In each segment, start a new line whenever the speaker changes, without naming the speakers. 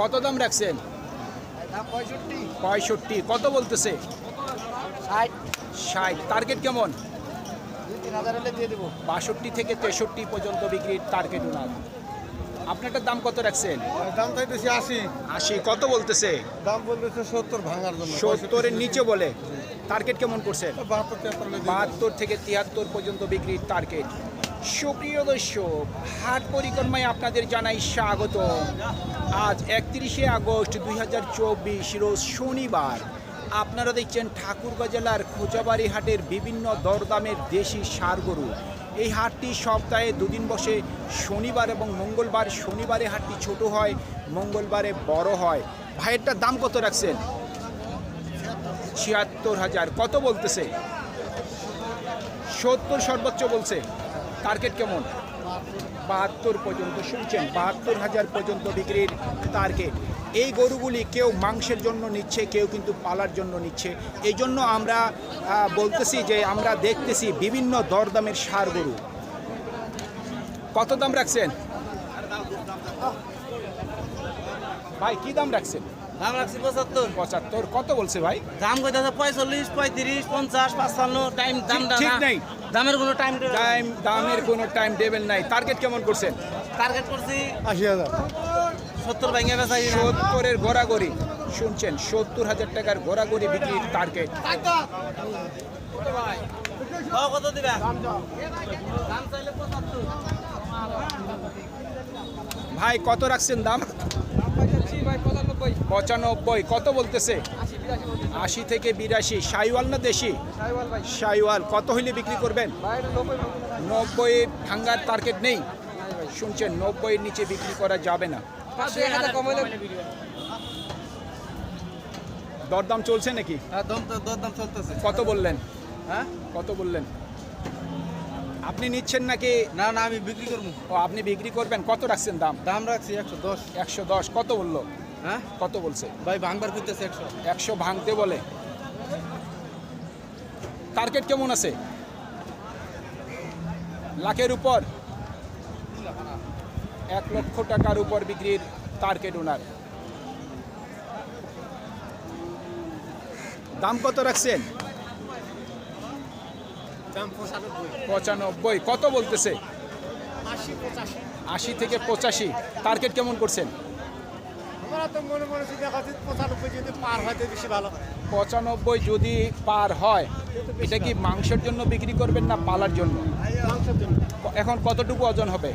কত দাম রাখছেন?
পঁয়ষট্টি।
কত বলতেছে?
ষাট।
টার্গেট কেমন? বাষট্টি থেকে তেষট্টি পর্যন্ত বিক্রির টার্গেট ওনার। আপনারটার দাম কত রাখছেন?
দাম চাইতেছি আশি।
আশি। কত বলতেছে?
দাম বলতেছে সত্তর ভাঙার জন্য।
সত্তরের নিচে বলে। টার্গেট কেমন করছেন?
বাহাত্তর
বাহাত্তর থেকে তিয়াত্তর পর্যন্ত বিক্রির টার্গেট সুপ্রিয় দর্শক, হাট পরিক্রমায় আপনাদের জানাই স্বাগত। আজ একত্রিশে আগস্ট দুই হাজার চব্বিশ, রোজ শনিবার। আপনারা দেখছেন ঠাকুরগাঁ জেলার খোঁজাবাড়ি হাটের বিভিন্ন দরদামের দেশি সার গরু এই হাটটি সপ্তাহে দুদিন বসে শনিবার এবং মঙ্গলবার। শনিবারে হাটটি ছোট হয়, মঙ্গলবারে বড় হয়। ভাইয়েরটার দাম কত রাখছেন? ছিয়াত্তর হাজার। কত বলতেছে? সত্তর সর্বোচ্চ বলছে। টার্গেট কেমন? বাহাত্তর পর্যন্ত শুনছেন, বাহাত্তর হাজার পর্যন্ত বিক্রির টার্গেট এই গরুগুলি কেউ মাংসের জন্য নিচ্ছে, কেউ কিন্তু পালার জন্য নিচ্ছে। এই জন্য আমরা বলতেছি যে আমরা দেখতেছি বিভিন্ন দরদামের সার গরু। কত দাম রাখছেন? ভাই, কি দাম রাখছেন?
দাম রাখছি পঁচাত্তর।
পঁচাত্তর কত বলছে ভাই?
দাম কইতেছে পঁয়তাল্লিশ পঁয়ত্রিশ পঞ্চাশ পাঁচপান্ন। টাইম দাম
ঠিক- ঠিক নেই।
দামের কোনো টাইম
টাইম দামের কোনো টাইম টেবিল নাই। টার্গেট কেমন করছেন?
টার্গেট করছি
আশি হাজার।
সত্তর ভেঙে বেচাই
সত্তরের গোড়াগড়ি। শুনছেন সত্তর হাজার টাকার গোড়াগড়ি বিক্রির টার্গেট
কত দিবা? দাম চাইলে পঁচাত্তর।
ভাই কত রাখছেন দাম? পঁচানব্বই কত বলতেছে? আশি থেকে বিরাশি সাইওয়াল না দেশি? সাইওয়াল কত হইলে বিক্রি করবেন? নব্বই ভাঙ্গার টার্গেট নেই। শুনছেন নব্বইয়ের নিচে বিক্রি করা যাবে না। দরদাম চলছে নাকি?
হ্যাঁ চলতেছে।
কত বললেন?
হ্যাঁ?
কত বললেন? আপনি নিচ্ছেন নাকি?
না না আমি বিক্রি করব।
ও আপনি বিক্রি করবেন। কত রাখছেন দাম?
দাম রাখছি একশো দশ।
একশো দশ কত বলল?
হ্যাঁ?
কত বলছে?
ভাই ভাঙবার করতেছে একশো।
একশো ভাঙতে বলে। টার্গেট কেমন আছে? লাখের উপর। এক লক্ষ টাকার উপর বিক্রির টার্গেট ওনার। দাম কত রাখছেন?
পঁচানব্বই।
পঁচানব্বই। কত বলতেছে?
আশি
থেকে পঁচাশি। টার্গেট কেমন করছেন?
আমরা তো মনে মনে পঁচানব্বই যদি পার হয় বেশি ভালো।
পঁচানব্বই যদি পার হয় এটা কি মাংসের জন্য বিক্রি করবেন না পালার জন্য?
জন্য।
এখন কতটুকু ওজন হবে?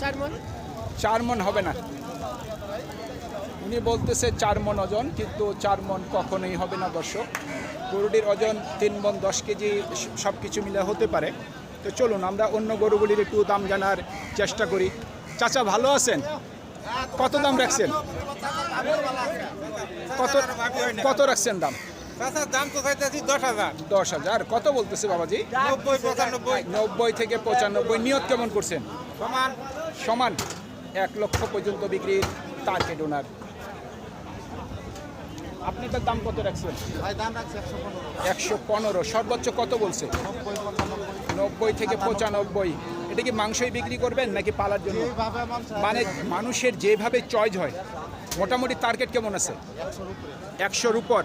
চার মন।
চার মন হবে না। উনি বলতেছে চার মন ওজন কিন্তু চার মন কখনোই হবে না দর্শক। গরুটির ওজন তিন মন দশ কেজি সব কিছু মিলে হতে পারে। তো চলুন আমরা অন্য গরুগুলির একটু দাম জানার চেষ্টা করি। চাচা ভালো আছেন? কত দাম রাখছেন? কত কত রাখছেন দাম?
দাম তো চাইতেছি দশ হাজার।
দশ হাজার। কত বলতেছে বাবাজি?
নব্বই পঁচানব্বই।
নব্বই থেকে পঁচানব্বই। নিয়ত কেমন করছেন?
সমান।
সমান। এক লক্ষ পর্যন্ত বিক্রির টার্গেট ওনার আপনি তার দাম কত রাখছেন?
ভাই দাম রাখছি একশো পনেরো।
সর্বোচ্চ কত বলছে?
নব্বই
থেকে পঁচানব্বই। এটা কি মাংসই বিক্রি করবেন নাকি পালার জন্য? মানে মানুষের যেভাবে চয়েস হয়, মোটামুটি টার্গেট কেমন আছে? একশোর উপর।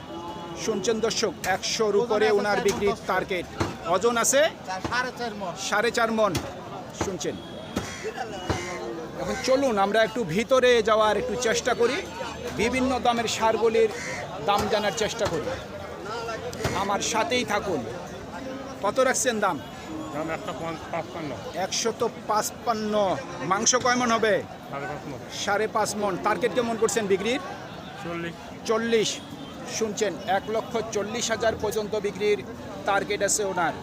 শুনছেন দর্শক, একশোর উপরে ওনার বিক্রির টার্গেট ওজন আছে?
সাড়ে চার মন
সাড়ে চার মন। শুনছেন? এখন চলুন, আমরা একটু ভিতরে যাওয়ার একটু চেষ্টা করি। বিভিন্ন দামের সারগুলির দাম জানার চেষ্টা করি। আমার সাথেই থাকুন। কত রাখছেন দাম?
দাম একটা পাঁচপান্ন।
একশো তো পাঁচপান্ন। মাংস কয় মন হবে?
সাড়ে পাঁচ মন।
মন। টার্গেট কেমন করছেন বিক্রির?
চল্লিশ।
চল্লিশ। শুনছেন এক লক্ষ চল্লিশ হাজার পর্যন্ত বিক্রির টার্গেট আছে ওনার।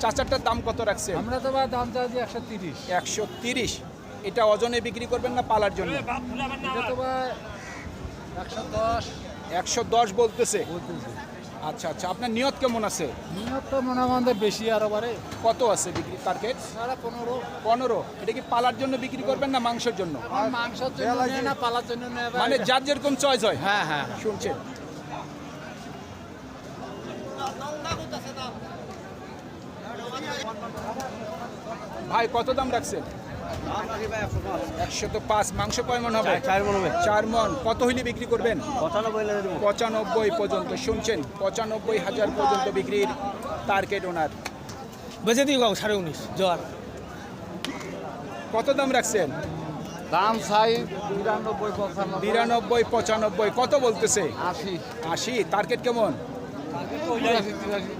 চাচারটার দাম কত রাখছেন?
আমরা তো বা দাম চাইছি একশো তিরিশ।
একশো তিরিশ। এটা ওজনে বিক্রি করবেন না পালার জন্য?
একশো দশ।
একশো বলতেছি। আচ্ছা আচ্ছা। আপনার নিয়ত কেমন আছে?
নিয়ত তো মনে আমাদের বেশি আরও বারে
কত আছে বিক্রি টার্গেট
সারা পনেরো।
পনেরো। এটা কি পালার জন্য বিক্রি করবেন না মাংসের জন্য?
মাংসের জন্য না পালার জন্য
মানে যার যেরকম চয়েস হয়।
হ্যাঁ হ্যাঁ।
শুনছেন। ভাই কত দাম রাখছেন? একশো তো পাঁচ মাংস কয় মন হবে?
চার মন হবে।
চার মন। কত হইলে বিক্রি করবেন?
পঁচানব্বই
পর্যন্ত। শুনছেন পঁচানব্বই হাজার পর্যন্ত বিক্রির টার্গেট ওনার
বেঁচে দিই বাবু সাড়ে উনিশ জোয়ার।
কত দাম রাখছেন?
দাম চাই বিরানব্বই
বিরানব্বই পঁচানব্বই। কত বলতেছে?
আশি।
আশি। টার্গেট কেমন?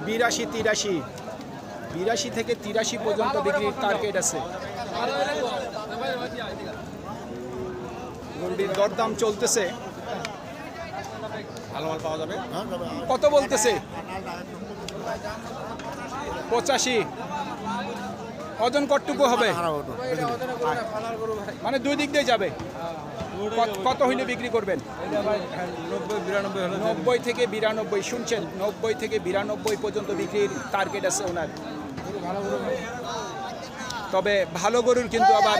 বিরাশি তিরাশি। বিরাশি থেকে তিরাশি পর্যন্ত বিক্রির টার্গেট আছে। গরুটির দরদাম চলতেছে।
ভালো মাল পাওয়া যাবে।
কত বলতেছে? পঁচাশি। ওজন কতটুকু হবে? মানে দুই দিক দিয়ে যাবে। কত- হইলে বিক্রি করবেন?
নব্বই
থেকে বিরানব্বই শুনছেন? নব্বই থেকে বিরানব্বই পর্যন্ত বিক্রির টার্গেট আছে ওনার। তবে ভালো গরুর কিন্তু আবার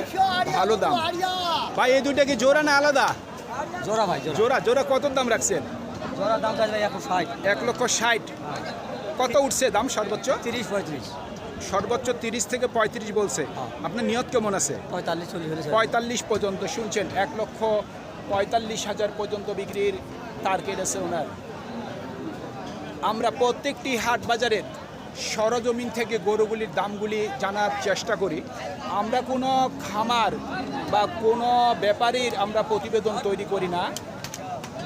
ভালো দাম। ভাই এই দুইটা কি জোড়া না আলাদা?
জোড়া ভাই জোড়া।
জোড়া কত দাম রাখছেন?
জোড়া দাম
এক লক্ষ ষাট। কত উঠছে দাম সর্বোচ্চ?
তিরিশ পঁয়ত্রিশ।
সর্বোচ্চ তিরিশ থেকে পঁয়ত্রিশ বলছে। আপনার নিয়ত কেমন আছে?
পঁয়তাল্লিশ
পর্যন্ত শুনছেন এক লক্ষ পঁয়তাল্লিশ হাজার পর্যন্ত বিক্রির টার্গেট আছে ওনার। আমরা প্রত্যেকটি হাট বাজারের সরজমিন থেকে গরুগুলির দামগুলি জানার চেষ্টা করি। আমরা কোনো খামার বা কোনো ব্যাপারীর আমরা প্রতিবেদন তৈরি করি না।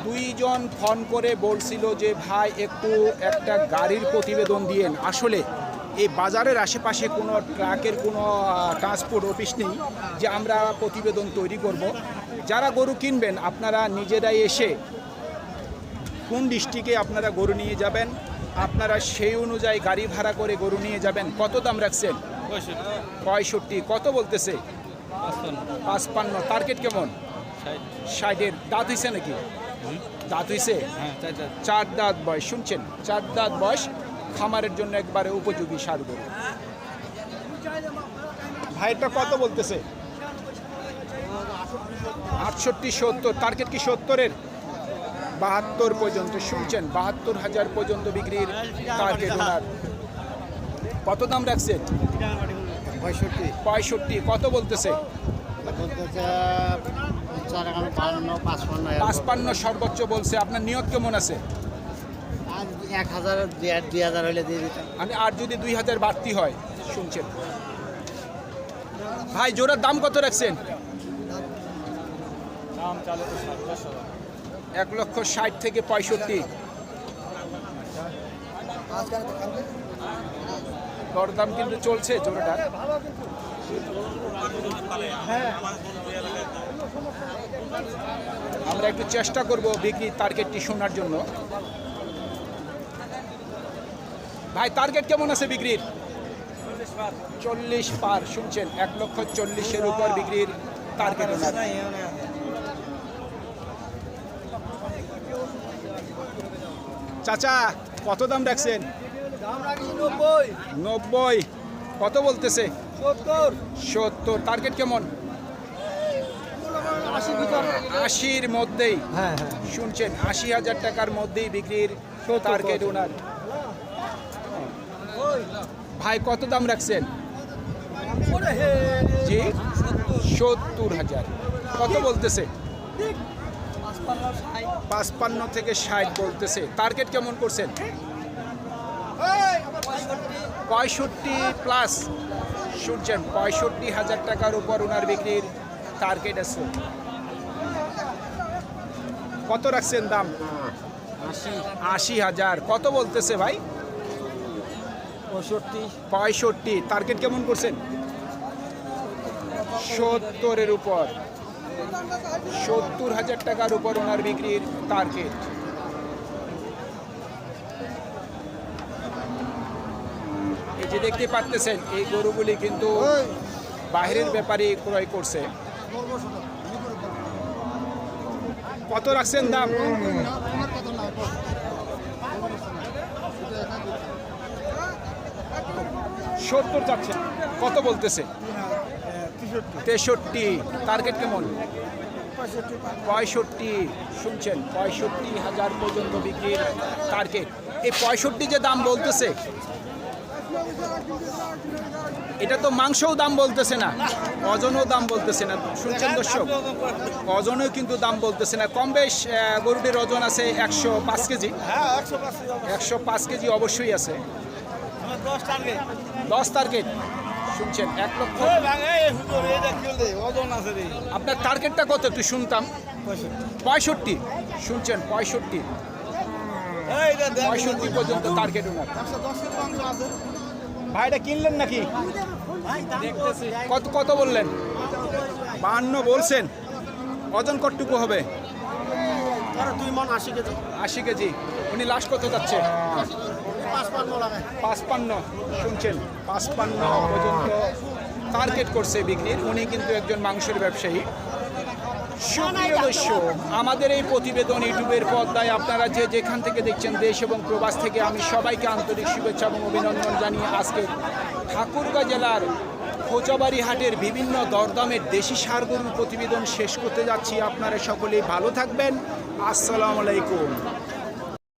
দুইজন ফোন করে বলছিল যে, ভাই, একটু একটা গাড়ির প্রতিবেদন দিয়েন। আসলে এই বাজারের আশেপাশে কোনো ট্রাকের কোনো ট্রান্সপোর্ট অফিস নেই যে আমরা প্রতিবেদন তৈরি করব। যারা গরু কিনবেন, আপনারা নিজেরাই এসে কোন ডিস্ট্রিক্টে আপনারা গরু নিয়ে যাবেন আপনারা সেই অনুযায়ী গাড়ি ভাড়া করে গরু নিয়ে যাবেন। কত দাম রাখছেন? পঁয়ষট্টি। কত বলতেছে? পাঁচপান্ন। টার্গেট কেমন? ষাটের। দাঁত হয়েছে নাকি? দাঁত হয়েছে চার দাঁত বয়স। শুনছেন? চার দাঁত বয়স খামারের জন্য একবারে উপযোগী সার গরু। ভাইটা কত বলতেছে? আটষট্টি, সত্তর। টার্গেট কি সত্তরের? বাহাত্তর পর্যন্ত শুনছেন বাহাত্তর হাজার পর্যন্ত বিক্রির টার্গেট ওনার। কত দাম রাখছেন?
পঁয়ষট্টি।
পঁয়ষট্টি কত বলতেছে?
পাঁচপান্ন
সর্বোচ্চ বলছে আপনার নিয়ত কেমন আছে?
আর এক হাজার দুই হাজার হলে দিয়ে দিতাম।
আমি আর যদি দুই হাজার বাড়তি হয় শুনছেন। ভাই জোড়ার দাম কত রাখছেন? এক লক্ষ ষাট থেকে পঁয়ষট্টি। দরদাম কিন্তু চলছে জোড়াটা। আমরা একটু চেষ্টা করব বিক্রি টার্গেটটি শোনার জন্য। ভাই, টার্গেট কেমন আছে বিক্রির? চল্লিশ পার, শুনছেন? এক লক্ষ চল্লিশের উপর বিক্রির টার্গেট চাচা কত দাম রাখছেন? নব্বই। কত বলতেছে? সত্তর। টার্গেট কেমন? আশির মধ্যেই।
হ্যাঁ হ্যাঁ।
শুনছেন আশি হাজার টাকার মধ্যেই বিক্রির টার্গেট ওনার। ভাই কত দাম রাখছেন? জি? সত্তর। হাজার। কত বলতেছে? পাঁচপান্ন থেকে ষাট বলতেছে। টার্গেট কেমন করছেন? পঁয়ষট্টি প্লাস শুনছেন পঁয়ষট্টি হাজার টাকার উপর ওনার বিক্রির টার্গেট আছে। কত রাখছেন দাম? আশি হাজার। কত বলতেছে ভাই?
পঁয়ষট্টি।
পঁয়ষট্টি। টার্গেট কেমন করছেন? সত্তরের উপর। সত্তর হাজার টাকার উপর ওনার বিক্রির টার্গেট এই যে দেখতে পারতেছেন এই গরুগুলি কিন্তু বাইরের ব্যাপারে ক্রয় করছে। কত রাখছেন দাম? সত্তর চাচ্ছেন। কত বলতেছে? তেষট্টি। টার্গেট কেমন? পঁয়ষট্টি। শুনছেন পঁয়ষট্টি হাজার পর্যন্ত বিক্রির টার্গেট এই পঁয়ষট্টি যে দাম বলতেছে এটা তো মাংসও দাম বলতেছে না ওজনও দাম বলতেছে না। শুনছেন দর্শক ওজনও কিন্তু দাম বলতেছে না। কম বেশ গরুটির ওজন আছে একশো পাঁচ কেজি।
হ্যাঁ একশো পাঁচ
কেজি অবশ্যই। আছে।
দশ টার্গেট
শুনছেন এক লক্ষ। আপনার টার্গেটটা কত? একটু শুনতাম। পঁয়ষট্টি। শুনছেন পঁয়ষট্টি? পঁয়ষট্টি পর্যন্ত টার্গেট ওনার। ভাইটা কিনলেন নাকি? কত কত বললেন? বাহান্ন বলছেন। ওজন কতটুকু হবে?
দুই মন আশি কেজি।
আশি কেজি। উনি লাস্ট কত যাচ্ছে? পাঁচপান্ন শুনছেন? পাঁচপান্ন পর্যন্ত টার্গেট করছে বিক্রির। উনি কিন্তু একজন মাংসের ব্যবসায়ী। সুপ্রিয় দর্শক আমাদের এই প্রতিবেদন ইউটিউবের পর্দায় আপনারা যে যেখান থেকে দেখছেন দেশ এবং প্রবাস থেকে আমি সবাইকে আন্তরিক শুভেচ্ছা এবং অভিনন্দন জানিয়ে আজকে ঠাকুরগাঁ জেলার খোঁচাবাড়ি হাটের বিভিন্ন দরদামের দেশি সারগরুর প্রতিবেদন শেষ করতে যাচ্ছি। আপনারা সকলেই ভালো থাকবেন। আসসালামু আলাইকুম।